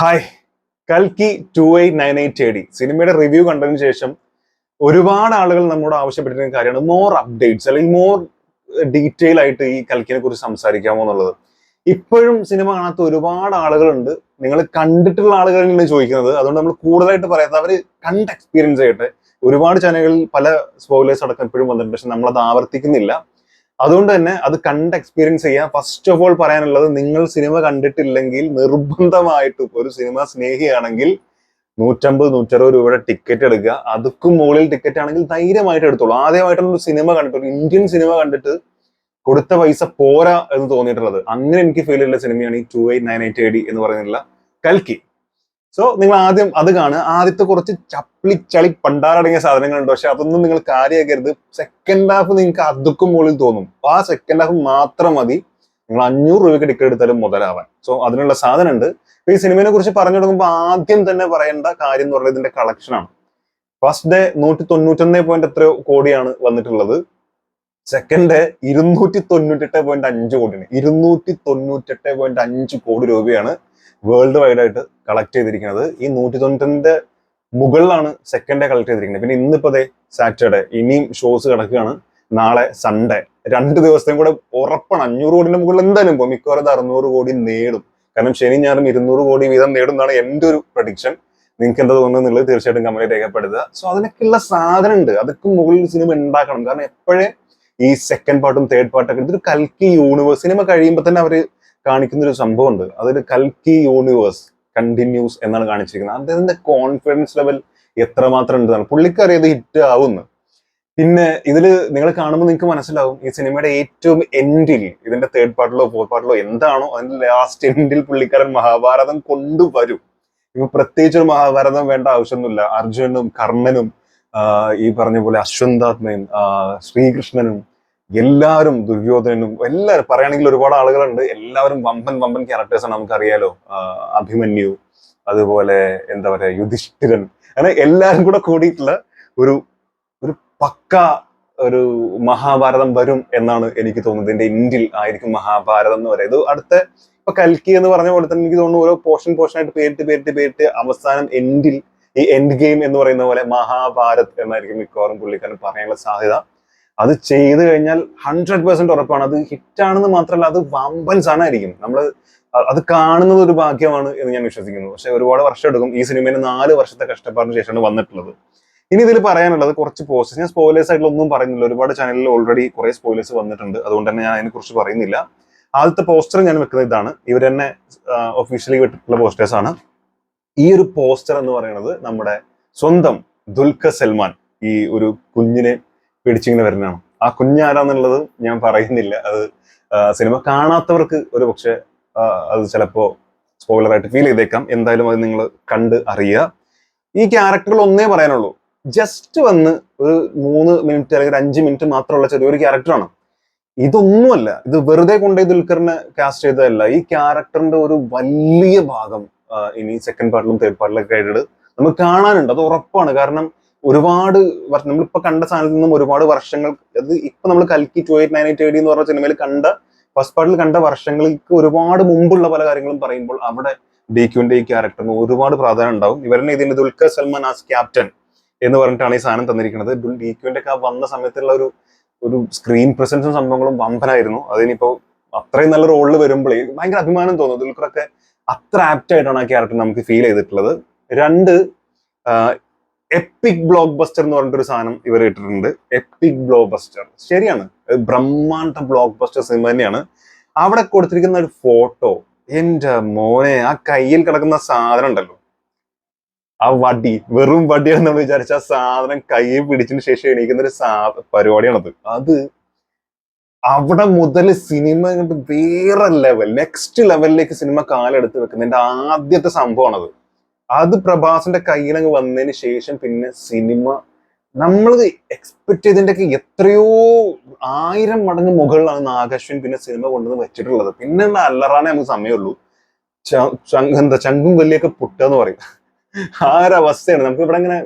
Hi. കൽക്കി two eight nine eight A D. സിനിമയുടെ review കണ്ടതിന് ശേഷം ഒരുപാട് ആളുകൾ നമ്മോട് ആവശ്യപ്പെട്ടിരുന്ന കാര്യമാണ്. മോർ അപ്ഡേറ്റ്സ് അല്ലെങ്കിൽ മോർ ഡീറ്റെയിൽ ആയിട്ട് ഈ കൽക്കിനെ കുറിച്ച് സംസാരിക്കാമോ എന്നുള്ളത്. ഇപ്പോഴും സിനിമ കാണാത്ത ഒരുപാട് ആളുകളുണ്ട്. നിങ്ങൾ കണ്ടിട്ടുള്ള ആളുകളിൽ നിന്ന് ചോദിക്കുന്നത്. അതുകൊണ്ട് നമ്മൾ കൂടുതലായിട്ട് പറയാത്ത അവർ കണ്ട് എക്സ്പീരിയൻസ് ചെയ്യട്ടെ. ഒരുപാട് ചാനലുകളിൽ പല സ്പോയിലേഴ്സ് അടക്കം ഇപ്പോഴും വന്നിട്ടുണ്ട്. പക്ഷെ നമ്മളത് ആവർത്തിക്കുന്നില്ല. അതുകൊണ്ട് തന്നെ അത് കണ്ട് എക്സ്പീരിയൻസ് ചെയ്യാം. ഫസ്റ്റ് ഓഫ് ഓൾ പറയാനുള്ളത് നിങ്ങൾ സിനിമ കണ്ടിട്ടില്ലെങ്കിൽ നിർബന്ധമായിട്ടും ഒരു സിനിമ സ്നേഹിയാണെങ്കിൽ നൂറ്റമ്പത് നൂറ്ററുപത് രൂപയുടെ ടിക്കറ്റ് എടുക്കുക. അതുക്കും മുകളിൽ ടിക്കറ്റ് ആണെങ്കിൽ ധൈര്യമായിട്ട് എടുത്തോളൂ. ആദ്യമായിട്ടുള്ള ഒരു സിനിമ കണ്ടിട്ട് ഒരു ഇന്ത്യൻ സിനിമ കണ്ടിട്ട് കൊടുത്ത പൈസ പോരാ എന്ന് തോന്നിയിട്ടുള്ളത്. അങ്ങനെ എനിക്ക് ഫീൽ ഉള്ള സിനിമയാണ് ഈ two eight nine eight A D എന്ന് പറയുന്നില്ല കൽക്കി. സോ നിങ്ങൾ ആദ്യം അത് കാണുക. ആദ്യത്തെ കുറച്ച് ചപ്ലി ചളി പണ്ടാറടങ്ങിയ സാധനങ്ങളുണ്ട്. പക്ഷെ അതൊന്നും നിങ്ങൾ കാര്യമാക്കരുത് സെക്കൻഡ് ഹാഫ് നിങ്ങൾക്ക് അതുക്കും മുകളിൽ തോന്നും. ആ സെക്കൻഡ് ഹാഫ് മാത്രം മതി. നിങ്ങൾ അഞ്ഞൂറ് രൂപയ്ക്ക് ടിക്കറ്റ് എടുത്താലും മുതലാവാൻ. സോ അതിനുള്ള സാധനം ഉണ്ട് ഈ സിനിമയെ കുറിച്ച് പറഞ്ഞു തുടങ്ങുമ്പോൾ ആദ്യം തന്നെ പറയേണ്ട കാര്യം എന്ന് പറയുന്നത് ഇതിന്റെ കളക്ഷനാണ് ഫസ്റ്റ് ഡേ നൂറ്റി തൊണ്ണൂറ്റൊന്ന് പോയിന്റ് എത്രയോ കോടിയാണ് വന്നിട്ടുള്ളത്. സെക്കൻഡ് ഡേ ഇരുന്നൂറ്റി തൊണ്ണൂറ്റെട്ട് പോയിന്റ് അഞ്ച് കോടിയാണ്. ഇരുന്നൂറ്റി തൊണ്ണൂറ്റെട്ട് പോയിന്റ് അഞ്ച് കോടി രൂപയാണ് വേൾഡ് വൈഡ് ആയിട്ട് കളക്ട് ചെയ്തിരിക്കുന്നത്. ഈ നൂറ്റി തൊണ്ണൂറ്റിന്റെ മുകളിലാണ് സെക്കൻഡ് കളക്ട് ചെയ്തിരിക്കുന്നത്. പിന്നെ ഇന്നിപ്പോ അതെ സാറ്റർഡേ ഇനിയും ഷോസ് കിടക്കുകയാണ്. നാളെ സൺഡേ രണ്ട് ദിവസത്തെയും കൂടെ ഉറപ്പാണ്. അഞ്ഞൂറ് കോടിന്റെ മുകളിൽ എന്തായാലും പോകും മിക്കവാറും അറുന്നൂറ് കോടി നേടും. കാരണം ശനി ഞാനും ഇരുന്നൂറ് കോടി വീതം നേടും എന്നാണ് എന്റെ ഒരു പ്രഡിക്ഷൻ നിങ്ങൾക്ക് എന്താ തോന്നുന്നത് എന്നുള്ളത് തീർച്ചയായിട്ടും കമന്റ് രേഖപ്പെടുത്തുക. സോ അതിനൊക്കെയുള്ള സാധനം ഉണ്ട് അതൊക്കെ മുകളിൽ സിനിമ ഉണ്ടാക്കണം. കാരണം എപ്പോഴേ ഈ സെക്കൻഡ് പാർട്ടും തേർഡ് പാർട്ടൊക്കെ ഇതൊരു കൽക്കി യൂണിവേഴ്സ് സിനിമ കഴിയുമ്പോൾ തന്നെ അവർ കാണിക്കുന്ന ഒരു സംഭവം ഉണ്ട് അതൊരു കൽക്കി യൂണിവേഴ്സ് കണ്ടിന്യൂസ് എന്നാണ് കാണിച്ചിരിക്കുന്നത്. അദ്ദേഹത്തിന്റെ കോൺഫിഡൻസ് ലെവൽ എത്രമാത്രം ഉണ്ടെന്നാണ്. പുള്ളിക്കറി ഹിറ്റ് ആവുന്നു പിന്നെ ഇതിൽ നിങ്ങൾ കാണുമ്പോൾ നിങ്ങൾക്ക് മനസ്സിലാവും ഈ സിനിമയുടെ ഏറ്റവും എൻഡിൽ ഇതിന്റെ തേർഡ് പാർട്ടിലോ ഫോർത്ത് പാർട്ടിലോ എന്താണോ അതിന്റെ ലാസ്റ്റ് എൻഡിൽ പുള്ളിക്കാരൻ മഹാഭാരതം കൊണ്ടുവരും. ഇപ്പൊ പ്രത്യേകിച്ച് ഒരു മഹാഭാരതം വേണ്ട ആവശ്യമൊന്നുമില്ല. അർജുനനും കർണനും ഈ പറഞ്ഞ പോലെ അശ്വന്താത്മയും ശ്രീകൃഷ്ണനും എല്ലാവരും ദുര്യോധനനും എല്ലാവരും പറയുകയാണെങ്കിൽ ഒരുപാട് ആളുകളുണ്ട്. എല്ലാവരും വമ്പൻ വമ്പൻ ക്യാരക്ടേഴ്സാണ് നമുക്കറിയാലോ. അഭിമന്യു അതുപോലെ എന്താ പറയാ യുധിഷ്ഠിരൻ. അങ്ങനെ എല്ലാവരും കൂടെ കൂടിയിട്ടുള്ള ഒരു ഒരു പക്ക ഒരു മഹാഭാരതം വരും എന്നാണ് എനിക്ക് തോന്നുന്നത്. എന്റെ ഇന്ത്യയിൽ ആയിരിക്കും മഹാഭാരതം എന്ന് പറയുന്നത്. അടുത്ത ഇപ്പൊ കൽക്കി എന്ന് പറഞ്ഞ പോലെ തന്നെ എനിക്ക് തോന്നുന്നു ഓരോ പോർഷൻ പോർഷൻ ആയിട്ട് പേരിട്ട് പേരിട്ട് പേരിട്ട് അവസാനം എൻഡിൽ ഈ എൻഡ് ഗെയിം എന്ന് പറയുന്ന പോലെ മഹാഭാരത് എന്നായിരിക്കും മിക്കവാറും പുള്ളിക്കാരൻ പറയാനുള്ള സാധ്യത. അത് ചെയ്ത് കഴിഞ്ഞാൽ ഹൺഡ്രഡ് പെർസെന്റ് ഉറപ്പാണ്. അത് ഹിറ്റ് ഹിറ്റാണെന്ന് മാത്രമല്ല അത് വമ്പൻ സാധനമായിരിക്കും നമ്മൾ അത് കാണുന്നത് ഒരു ഭാഗ്യമാണ് എന്ന് ഞാൻ വിശ്വസിക്കുന്നു. പക്ഷെ ഒരുപാട് വർഷം എടുക്കും. ഈ സിനിമയിൽ നാല് വർഷത്തെ കഷ്ടപ്പാടിന് ശേഷമാണ് വന്നിട്ടുള്ളത്. ഇനി ഇതിൽ പറയാനുള്ളത് കുറച്ച് പോസ്റ്റേഴ്സ് ഞാൻ സ്പോയിലേഴ്സ് ആയിട്ടുള്ള ഒന്നും പറയുന്നില്ല. ഒരുപാട് ചാനലിൽ ഓൾറെഡി കുറെ സ്പോയിലേഴ്സ് വന്നിട്ടുണ്ട്. അതുകൊണ്ട് തന്നെ ഞാൻ അതിനെക്കുറിച്ച് പറയുന്നില്ല. ആദ്യത്തെ പോസ്റ്റർ ഞാൻ വെക്കുന്നത് ഇതാണ്. ഇവർ തന്നെ ഒഫീഷ്യലി വിട്ടിട്ടുള്ള പോസ്റ്റേഴ്സ് ആണ്. ഈ ഒരു പോസ്റ്റർ എന്ന് പറയുന്നത് നമ്മുടെ സ്വന്തം ദുൽഖർ സൽമാൻ ഈ ഒരു കുഞ്ഞിനെ പിടിച്ചിങ്ങനെ വരുന്നതാണ് ആ കുഞ്ഞാരാന്നുള്ളത് ഞാൻ പറയുന്നില്ല. അത് സിനിമ കാണാത്തവർക്ക് ഒരു പക്ഷെ അത് ചിലപ്പോ സ്പോയിലറായിട്ട് ഫീൽ ചെയ്തേക്കാം. എന്തായാലും അത് നിങ്ങൾ കണ്ട് അറിയുക. ഈ ക്യാരക്ടറുകൾ ഒന്നേ പറയാനുള്ളൂ. ജസ്റ്റ് വന്ന് ഒരു മൂന്ന് മിനിറ്റ് അല്ലെങ്കിൽ അഞ്ച് മിനിറ്റ് മാത്രമുള്ള ചെറിയൊരു ക്യാരക്ടറാണ്. ഇതൊന്നുമല്ല. ഇത് വെറുതെ കൊണ്ടേ ദുൽഖറിനെ കാസ്റ്റ് ചെയ്തതല്ല. ഈ ക്യാരക്ടറിന്റെ ഒരു വലിയ ഭാഗം ഇനി സെക്കൻഡ് പാർട്ടിലും തേർഡ് പാർട്ടിലൊക്കെ ആയിട്ട് നമുക്ക് കാണാനുണ്ട്. അത് ഉറപ്പാണ്. കാരണം ഒരുപാട് നമ്മളിപ്പോ കണ്ട സാധനത്തിൽ നിന്നും ഒരുപാട് വർഷങ്ങൾ അത് ഇപ്പൊ നമ്മൾ കൽക്കി two eight nine eight eighty എന്ന് പറഞ്ഞ സിനിമയിൽ കണ്ട ഫസ്റ്റ് പാർട്ടിൽ കണ്ട വർഷങ്ങൾക്ക് ഒരുപാട് മുമ്പുള്ള പല കാര്യങ്ങളും പറയുമ്പോൾ അവിടെ ഡി ക്യുവിന്റെ ഈ ക്യാരക്ടറിന് ഒരുപാട് പ്രാധാന്യം ഉണ്ടാവും. ഇവരെന്നെ ഇതിന്റെ ദുൽഖർ സൽമാൻ ആസ് ക്യാപ്റ്റൻ എന്ന് പറഞ്ഞിട്ടാണ് ഈ സാധനം തന്നിരിക്കുന്നത്. ഡി ക്യുവിന്റെ ഒക്കെ വന്ന സമയത്തുള്ള ഒരു ഒരു സ്ക്രീൻ പ്രസൻസും സംഭവങ്ങളും വമ്പനായിരുന്നു. അതിനിപ്പോ അത്രയും നല്ല റോളിൽ വരുമ്പോഴേ ഭയങ്കര അഭിമാനം തോന്നുന്നു ദുൽഖറൊക്കെ അത്ര ആപ്റ്റ് ആയിട്ടാണ് ആ ക്യാരക്ടർ നമുക്ക് ഫീൽ ചെയ്തിട്ടുള്ളത്. രണ്ട് എപ്പിക് ബ്ലോക്ക് ബസ്റ്റർ എന്ന് പറഞ്ഞിട്ടൊരു സാധനം ഇവർ ഇട്ടിട്ടുണ്ട്. എപ്പിക് ബ്ലോക്ക് ബസ്റ്റർ ശരിയാണ് ബ്രഹ്മാണ്ട ബ്ലോക്ക് ബസ്റ്റർ സിനിമ തന്നെയാണ്. അവിടെ കൊടുത്തിരിക്കുന്ന ഒരു ഫോട്ടോ എന്റെ മോനെ ആ കയ്യിൽ കിടക്കുന്ന സാധനം ഉണ്ടല്ലോ. ആ വടി വെറും വടിയാണ് നമ്മൾ വിചാരിച്ച ആ സാധനം കയ്യിൽ പിടിച്ചതിന് ശേഷം എണീക്കുന്ന ഒരു സാ പരിപാടിയാണത്. അത് അവിടെ മുതൽ സിനിമ വേറെ ലെവൽ നെക്സ്റ്റ് ലെവലിലേക്ക് സിനിമ കാലെടുത്ത് വെക്കുന്നതിന്റെ ആദ്യത്തെ സംഭവമാണത്. അത് പ്രഭാസിന്റെ കയ്യിലങ്ങ് വന്നതിന് ശേഷം പിന്നെ സിനിമ നമ്മൾ എക്സ്പെക്ട് ചെയ്തതിന്റെയൊക്കെ എത്രയോ ആയിരം മടങ്ങ് മുകളിലാണ് നാഗശ്വിൻ പിന്നെ സിനിമ കൊണ്ടുവന്ന് വെച്ചിട്ടുള്ളത്. പിന്നെ ഉള്ള അല്ലറാനേ നമുക്ക് സമയമുള്ളൂ. എന്താ ചങ്കും വലിയൊക്കെ പുട്ടെന്ന് പറയും. ആ ഒരു അവസ്ഥയാണ്. നമുക്ക് ഇവിടെ ഇങ്ങനെ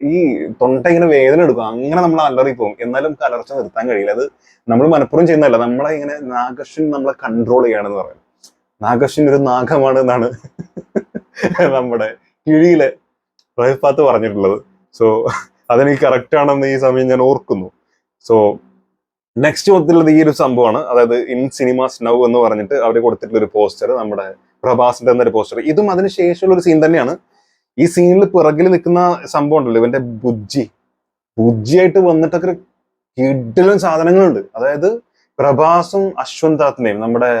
ഈ തൊണ്ട ഇങ്ങനെ വേദന എടുക്കും. അങ്ങനെ നമ്മൾ അലറി പോകും. എന്നാലും നമുക്ക് അലർച്ച നിർത്താൻ കഴിയില്ല. അത് നമ്മൾ മനഃപൂർവം ചെയ്യുന്നതല്ല. നമ്മളെ ഇങ്ങനെ നാഗശ്വിൻ നമ്മളെ കൺട്രോൾ ചെയ്യണമെന്ന് പറയുന്നത് നാഗശ്വിൻ ഒരു നാഗമാണ് എന്നാണ്. നമ്മുടെ കിഴിയിലെ റഹിഫാത്ത് പറഞ്ഞിട്ടുള്ളത്. സോ അതെനിക്ക് കറക്റ്റ് ആണെന്ന് ഈ സമയം ഞാൻ ഓർക്കുന്നു. സോ നെക്സ്റ്റ് മൊത്തത്തിലുള്ളത് ഈ ഒരു സംഭവമാണ്. അതായത് ഇൻ സിനിമാസ് നൗ എന്ന് പറഞ്ഞിട്ട് അവർ കൊടുത്തിട്ടുള്ള ഒരു പോസ്റ്റർ നമ്മുടെ പ്രഭാസിന്റെ എന്നൊരു പോസ്റ്റർ. ഇതും അതിന് ശേഷമുള്ള ഒരു സീൻ തന്നെയാണ്. ഈ സീനിൽ പിറകിൽ നിൽക്കുന്ന സംഭവം ഉണ്ടല്ലോ ഇവന്റെ ബുജ്ജി. ബുജ്ജിയായിട്ട് വന്നിട്ടൊക്കെ കിഡിലും സാധനങ്ങളുണ്ട്. അതായത് പ്രഭാസും അശ്വന്താത്മയും നമ്മുടെ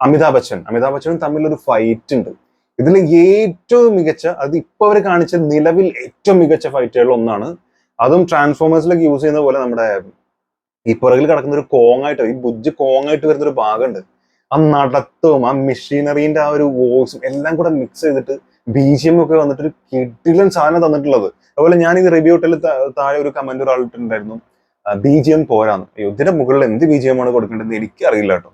അമിതാഭ് ബച്ചൻ. അമിതാഭ് ബച്ചനും തമ്മിലൊരു ഫൈറ്റ് ഉണ്ട്. ഇതിൽ ഏറ്റവും മികച്ച അത് ഇപ്പൊ അവർ കാണിച്ച നിലവിൽ ഏറ്റവും മികച്ച ഫൈറ്റുകളിൽ ഒന്നാണ്. അതും ട്രാൻസ്ഫോമേഴ്സിലൊക്കെ യൂസ് ചെയ്യുന്ന പോലെ നമ്മുടെ ഈ പുറകിൽ കിടക്കുന്ന ഒരു കോങ്ങായിട്ട് ഈ ബുജ്ജ് കോങ്ങായിട്ട് വരുന്ന ഒരു ഭാഗമുണ്ട്. ആ നടത്തവും ആ മെഷീനറിന്റെ ആ ഒരു വോയിസും എല്ലാം കൂടെ മിക്സ് ചെയ്തിട്ട് ബി ജി എം ഒക്കെ വന്നിട്ട് ഒരു കിട്ടിലൻ സാധനം തന്നിട്ടുള്ളത്. അതുപോലെ ഞാൻ ഈ റിവ്യൂ ഹോട്ടലിൽ താഴെ ഒരു കമന്റ് ഒരാളിട്ടുണ്ടായിരുന്നു ബീജിയം പോരാന്ന്. ഇതിന്റെ മുകളിൽ എന്ത് ബി ജി ആണ് എനിക്ക് അറിയില്ല കേട്ടോ.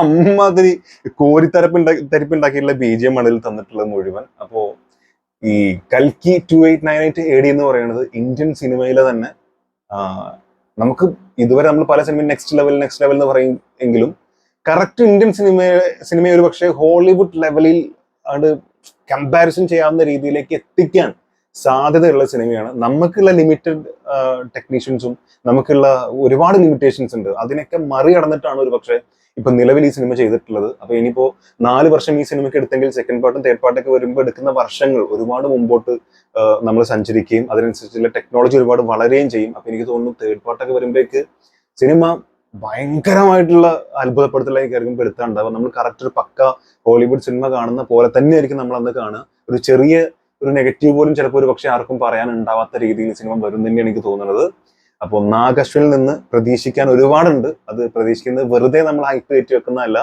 അമ്മാതിരി കോരിത്തരപ്പുണ്ടാ തരിപ്പുണ്ടാക്കിയിട്ടുള്ള ബി ജി എം ആണ് തന്നിട്ടുള്ളത് മുഴുവൻ. അപ്പോ ഈ കൽക്കി two eight nine eight A D എന്ന് പറയുന്നത് ഇന്ത്യൻ സിനിമയിലെ തന്നെ നമുക്ക് ഇതുവരെ നമ്മൾ പല സിനിമയും നെക്സ്റ്റ് ലെവൽ നെക്സ്റ്റ് ലെവൽ എന്ന് പറയും എങ്കിലും കറക്റ്റ് ഇന്ത്യൻ സിനിമ സിനിമയെ ഒരു പക്ഷേ ഹോളിവുഡ് ലെവലിൽ അത് കമ്പാരിസൺ ചെയ്യാവുന്ന രീതിയിലേക്ക് എത്തിക്കാൻ സാധ്യതയുള്ള സിനിമയാണ്. നമുക്കുള്ള ലിമിറ്റഡ് ടെക്നീഷ്യൻസും നമുക്കുള്ള ഒരുപാട് ലിമിറ്റേഷൻസ് ഉണ്ട്. അതിനൊക്കെ മറികടന്നിട്ടാണ് ഒരു പക്ഷേ ഇപ്പൊ നിലവിൽ ഈ സിനിമ ചെയ്തിട്ടുള്ളത്. അപ്പൊ ഇനിയിപ്പോ നാല് വർഷം ഈ സിനിമയ്ക്ക് എടുത്തെങ്കിൽ സെക്കൻഡ് പാർട്ടും തേർഡ് പാർട്ടൊക്കെ വരുമ്പോൾ എടുക്കുന്ന വർഷങ്ങൾ ഒരുപാട് മുമ്പോട്ട് നമ്മൾ സഞ്ചരിക്കുകയും അതിനനുസരിച്ചുള്ള ടെക്നോളജി ഒരുപാട് വളരുകയും ചെയ്യും. അപ്പൊ എനിക്ക് തോന്നുന്നു തേർഡ് പാർട്ടൊക്കെ വരുമ്പോഴേക്ക് സിനിമ ഭയങ്കരമായിട്ടുള്ള അത്ഭുതപ്പെടുത്തലായി അത്ഭുതപ്പെടുത്തലായിരിക്കും പെടുത്താണ്ടാവുക നമ്മൾ കറക്റ്റ് ഒരു പക്ക ഹോളിവുഡ് സിനിമ കാണുന്ന പോലെ തന്നെയായിരിക്കും നമ്മൾ അന്ന് കാണുക. ഒരു ചെറിയ ഒരു നെഗറ്റീവ് പോലും ചിലപ്പോൾ ഒരു പക്ഷെ ആർക്കും പറയാൻ ഉണ്ടാവാത്ത രീതിയിൽ സിനിമ വരും തന്നെയാണ് എനിക്ക് തോന്നുന്നത്. അപ്പോൾ നാഗശ്വനിൽ നിന്ന് പ്രതീക്ഷിക്കാൻ ഒരുപാടുണ്ട്. അത് പ്രതീക്ഷിക്കുന്നത് വെറുതെ നമ്മൾ ഹൈപ്പ് കയറ്റി വെക്കുന്നതല്ല.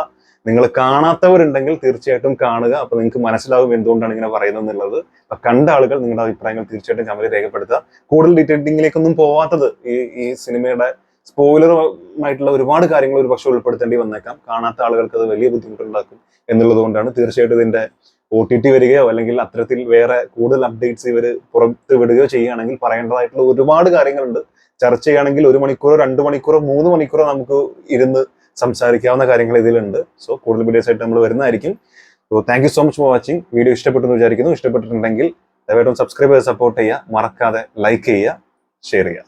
നിങ്ങൾ കാണാത്തവരുണ്ടെങ്കിൽ തീർച്ചയായിട്ടും കാണുക. അപ്പൊ നിങ്ങൾക്ക് മനസ്സിലാവും എന്തുകൊണ്ടാണ് ഇങ്ങനെ പറയുന്നത് എന്നുള്ളത് അപ്പൊ കണ്ട ആളുകൾ നിങ്ങളുടെ അഭിപ്രായങ്ങൾ തീർച്ചയായിട്ടും കമന്റ് രേഖപ്പെടുത്തുക. കൂടുതൽ ഡീറ്റെയിലിംഗിലേക്കൊന്നും പോവാത്തത് ഈ ഈ സിനിമയുടെ സ്പോയിലറുമായിട്ടുള്ള ഒരുപാട് കാര്യങ്ങൾ ഒരു പക്ഷെ ഉൾപ്പെടുത്തേണ്ടി വന്നേക്കാം. കാണാത്ത ആളുകൾക്ക് അത് വലിയ ബുദ്ധിമുട്ടുണ്ടാക്കും എന്നുള്ളത് കൊണ്ടാണ് തീർച്ചയായിട്ടും ഇതിന്റെ ഒ ടി ടി വരികയോ അല്ലെങ്കിൽ അത്തരത്തിൽ വേറെ കൂടുതൽ അപ്ഡേറ്റ്സ് ഇവർ പുറത്ത് വിടുകയോ ചെയ്യുകയാണെങ്കിൽ പറയേണ്ടതായിട്ടുള്ള ഒരുപാട് കാര്യങ്ങളുണ്ട്. ചർച്ച ചെയ്യുകയാണെങ്കിൽ ഒരു മണിക്കൂറോ രണ്ട് മണിക്കൂറോ മൂന്ന് മണിക്കൂറോ നമുക്ക് ഇരുന്ന് സംസാരിക്കാവുന്ന കാര്യങ്ങൾ ഇതിലുണ്ട്. സോ കൂടുതൽ വീഡിയോസ് ആയിട്ട് നമ്മൾ വരുന്നതായിരിക്കും. So thank you so much for watching video ഇഷ്ടപ്പെട്ടെന്ന് വിചാരിക്കുന്നു. ഇഷ്ടപ്പെട്ടിട്ടുണ്ടെങ്കിൽ ദയവായിട്ടും സബ്സ്ക്രൈബ് ചെയ്ത് സപ്പോർട്ട് ചെയ്യുക. മറക്കാതെ ലൈക്ക് ചെയ്യുക ഷെയർ ചെയ്യുക.